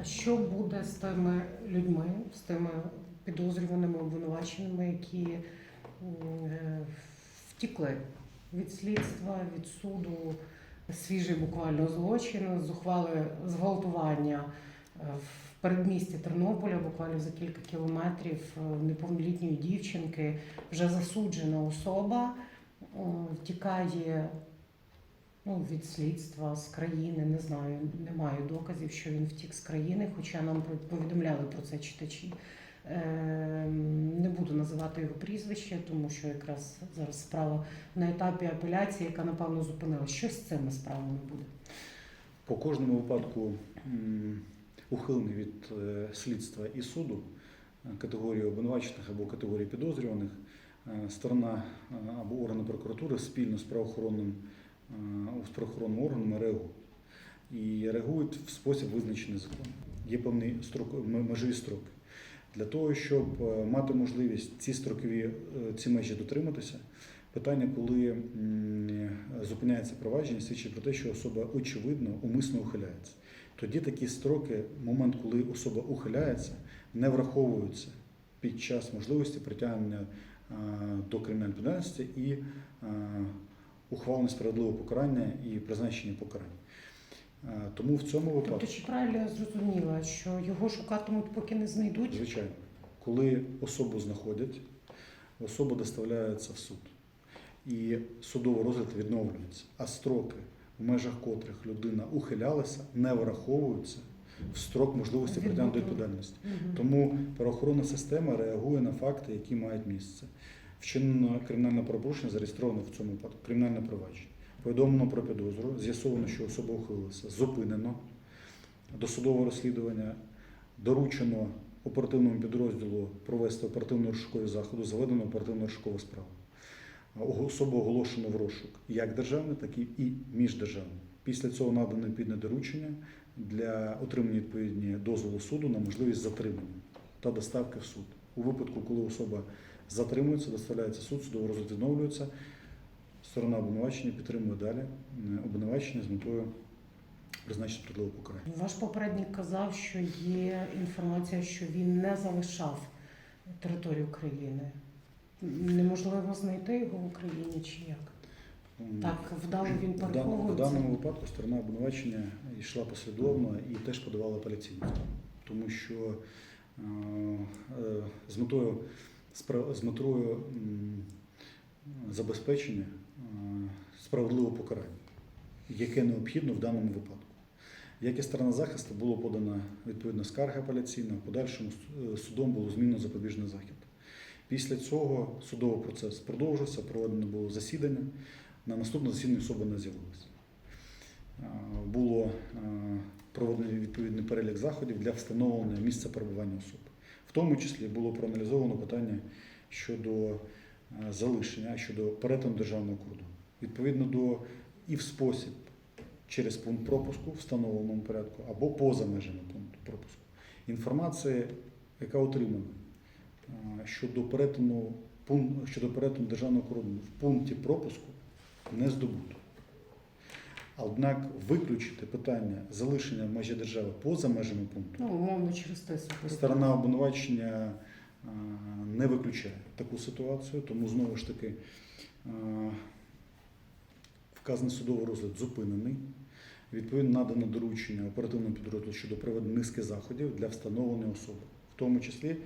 А що буде з тими людьми, з тими підозрюваними обвинуваченими, які е, втікли від слідства, від суду, свіжий буквально злочин, зухвали зґвалтування е, в передмісті Тернополя, буквально за кілька кілометрів е, неповнолітньої дівчинки, вже засуджена особа втікає ну, від слідства з країни. Не знаю, немає доказів, що він втік з країни, хоча нам повідомляли про це читачі. Е, Не буду називати його прізвище, тому що якраз зараз справа на етапі апеляції, яка напевно зупинила. Що з цими справами буде? По кожному випадку м, ухилення від е, слідства і суду е, категорії обвинувачених або категорії підозрюваних, е, сторона або органи прокуратури спільно з правоохоронним, е, з правоохоронними органами реагують. І реагують в спосіб визначений законом. Є певні строк, м- межові строки. Для того, щоб е, мати можливість ці строкові е, ці межі дотриматися, питання, коли зупиняється провадження, свідчить про те, що особа очевидно умисно ухиляється. Тоді такі строки, момент, коли особа ухиляється, не враховуються під час можливості притягнення до кримінальної відповідальності і е, ухвалення покарання і призначення покарання. Е, Тому в цьому випадку. Тобто, чи правильно я зрозуміла, що його шукатимуть, поки не знайдуть? Звичайно, коли особу знаходять, особа доставляється в суд. І судовий розгляд відновлюється, а строки, в межах котрих людина ухилялася, не враховуються в строк можливості притягнення до відповідальності. Мгм. Тому правоохоронна система реагує на факти, які мають місце. Вчинено кримінальне правопорушення, зареєстровано в цьому випадку кримінальне провадження. Повідомлено про підозру, з'ясовано, що особа ухилилася, зупинено досудове розслідування, доручено оперативному підрозділу провести оперативно-розшукові заходи, заведено оперативно-розшукову справу. Особу оголошено в розшук як державний, так і міждержавний. Після цього надано відповідне доручення для отримання відповідні дозволу суду на можливість затримання та доставки в суд. У випадку, коли особа затримується, доставляється суд, судовий розгляд відновлюється, сторона обвинувачення підтримує далі е, обвинувачення з метою призначення справедливого покарання. Ваш попередник казав, що є інформація, що він не залишав територію країни. Неможливо знайти його в Україні чи як? Так, вдало він В дан- В даному випадку сторона обвинувачення йшла послідовно і теж подавала апеляційну скаргу. тому що з метою з метою забезпечення е, справедливого покарання, яке необхідно в даному випадку. Як і сторона захисту було подана відповідна скарга апеляційна, в подальшому е, судом було змінено запобіжний захід. Після цього судовий процес продовжився, проведено було засідання. На наступне засідання особи не з'явилася. Е, Було е, проведений відповідний перелік заходів для встановлення місця перебування особи. В тому числі було проаналізовано питання щодо е, залишення, щодо перетину державного кордону. Відповідно до і в спосіб через пункт пропуску в встановленому порядку або поза межами пункту пропуску. Інформація, яка отримана щодо перетину, щодо перетину державного кордону в пункті пропуску не здобуто. Однак виключити питання залишення в межі держави поза межами пункту Ну, умовно, через ТИСу. сторона обвинувачення е, не виключає таку ситуацію, тому знову ж таки е, вказаний судовий розгляд зупинений. Відповідно, надано доручення оперативному підрозділу щодо проведення низки заходів для встановлення особи, в тому числі е,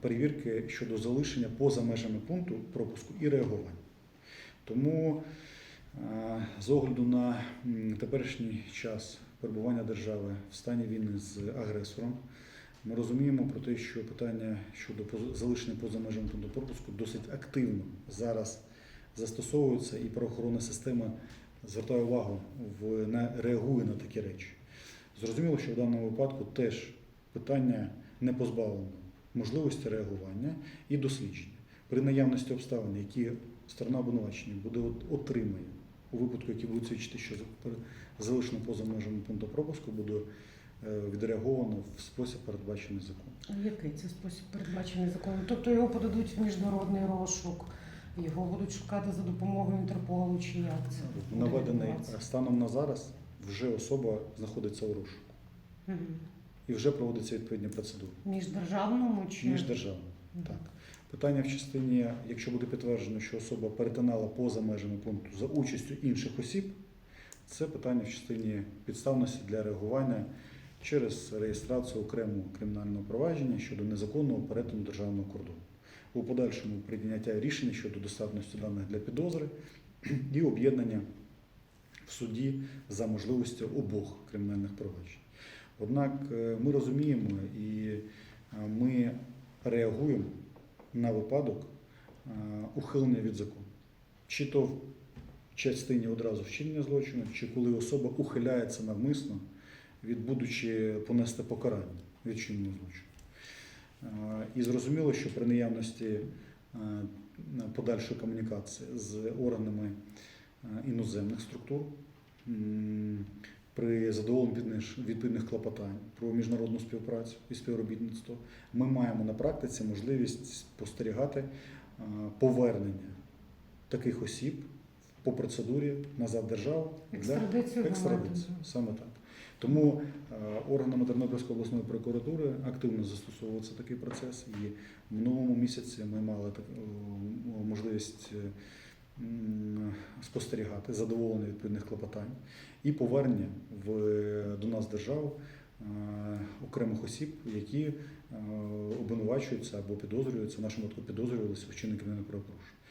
перевірки щодо залишення поза межами пункту пропуску і реагування. Тому з огляду на теперішній час перебування держави в стані війни з агресором, ми розуміємо про те, що питання щодо залишення поза межами пункту пропуску досить активно зараз застосовується, і правоохоронна система звертає увагу в на реагує на такі речі. Зрозуміло, що в даному випадку теж питання не позбавлено можливості реагування і дослідження. При наявності обставин, які сторона обвинувачення буде от- отримає у випадку, які будуть свідчити, що за- залишено поза межами пункту пропуску, буде е, відреаговано в спосіб передбачений законом. А Який це спосіб передбачений законом? Тобто його подадуть в міжнародний розшук, його будуть шукати за допомогою Інтерполу чи як це? Наведений станом на зараз вже особа знаходиться у розшуку. Мгм. і вже проводяться відповідні процедури. Міждержавному чи Міждержавними. Так. Питання в частині, якщо буде підтверджено, що особа перетинала поза межами пункту за участю інших осіб, це питання в частині підставності для реагування через реєстрацію окремого кримінального провадження щодо незаконного перетину державного кордону. У подальшому прийняття рішення щодо достатності даних для підозри і об'єднання в суді за можливістю обох кримінальних проваджень. Однак е, ми розуміємо і е, ми реагуємо на випадок е, ухилення від закону. Чи то в частині одразу вчинення злочину, чи коли особа ухиляється навмисно, від будучи понести покарання від вчинення злочину. Е, І зрозуміло, що при наявності е, подальшої комунікації з органами іноземних структур, при задоволенні відповідних- клопотань про міжнародну співпрацю і співробітництво, ми маємо на практиці можливість спостерігати повернення таких осіб по процедурі назад державу екстрадицію екстрадицію. Саме так. Тому органами Тернопільської обласної прокуратури активно застосовується такий процес. І в минулому місяці ми мали можливість е, спостерігати задоволення відповідних клопотань і повернення в, до нас держав е, окремих осіб, які е, обвинувачуються або підозрюються, в нашому випадку підозрювалися кримінального правопорушення.